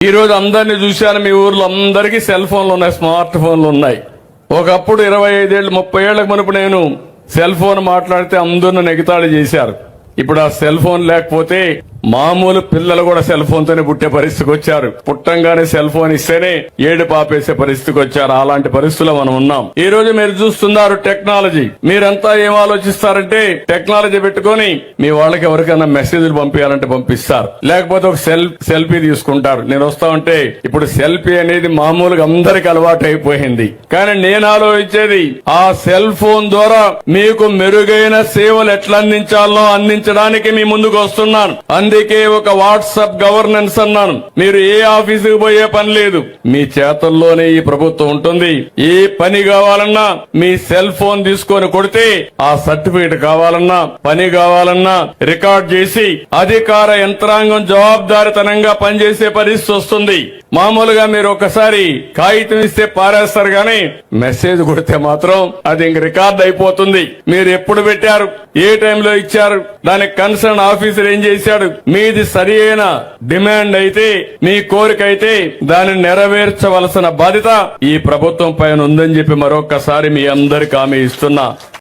ఈరోజు అందరిని చూశాను మీ ఊర్లో అందరికీ సెల్ ఫోన్లు ఉన్నాయి స్మార్ట్ ఫోన్లు ఉన్నాయి. ఒకప్పుడు ఇరవై ఐదేళ్ళు ముప్పై ఏళ్ళకు మునుపు నేను సెల్ ఫోన్ మాట్లాడితే అందరిని నెగతాళి చేశారు. ఇప్పుడు ఆ సెల్ ఫోన్ లేకపోతే మామూలు పిల్లలు కూడా సెల్ ఫోన్ తోనే పుట్టే పరిస్థితికి వచ్చారు. పుట్టంగానే సెల్ ఫోన్ ఇస్తేనే ఏడు పాపేసే పరిస్థితికి వచ్చారు. అలాంటి పరిస్థితుల్లో మనం ఉన్నాం. ఈ రోజు మీరు చూస్తున్నారు టెక్నాలజీ. మీరంతా ఏం ఆలోచిస్తారంటే టెక్నాలజీ పెట్టుకొని మీ వాళ్ళకి ఎవరికైనా మెసేజ్లు పంపించాలంటే పంపిస్తారు. లేకపోతే ఒక సెల్ సెల్ఫీ తీసుకుంటారు. నేను వస్తా ఉంటే ఇప్పుడు సెల్ఫీ అనేది మామూలుగా అందరికి అలవాటు అయిపోయింది కానీ నేను ఆలోచించేది ఆ సెల్ ఫోన్ ద్వారా మీకు మెరుగైన సేవలు ఎట్లా అందించాలో అందించడానికి మీ ముందుకు వస్తున్నాను. అందుకే ఒక వాట్సాప్ గవర్నెన్స్ అన్నాను. మీరు ఏ ఆఫీసుకు పోయే పని లేదు. మీ చేతల్లోనే ఈ ప్రభుత్వం ఉంటుంది. ఏ పని కావాలన్నా మీ సెల్ ఫోన్ తీసుకొని కొడితే ఆ సర్టిఫికేట్ కావాలన్నా పని కావాలన్నా రికార్డ్ చేసి అధికార యంత్రాంగం జవాబుదారితనంగా పనిచేసే పరిస్థితి వస్తుంది. మామూలుగా మీరు ఒకసారి కాగితం ఇస్తే పారేస్తారు గాని మెసేజ్ కొడితే మాత్రం అది ఇంక రికార్డ్ అయిపోతుంది. మీరు ఎప్పుడు పెట్టారు? ఏ టైంలో ఇచ్చారు? దానికి కన్సర్న్ ఆఫీసర్ ఏం చేశాడు? మీది సరి అయిన డిమాండ్ అయితే మీ కోరిక అయితే దానిని నెరవేర్చవలసిన బాధ్యత ఈ ప్రభుత్వం పైన ఉందని చెప్పి మరొకసారి మీ అందరికి హామీ ఇస్తున్నా.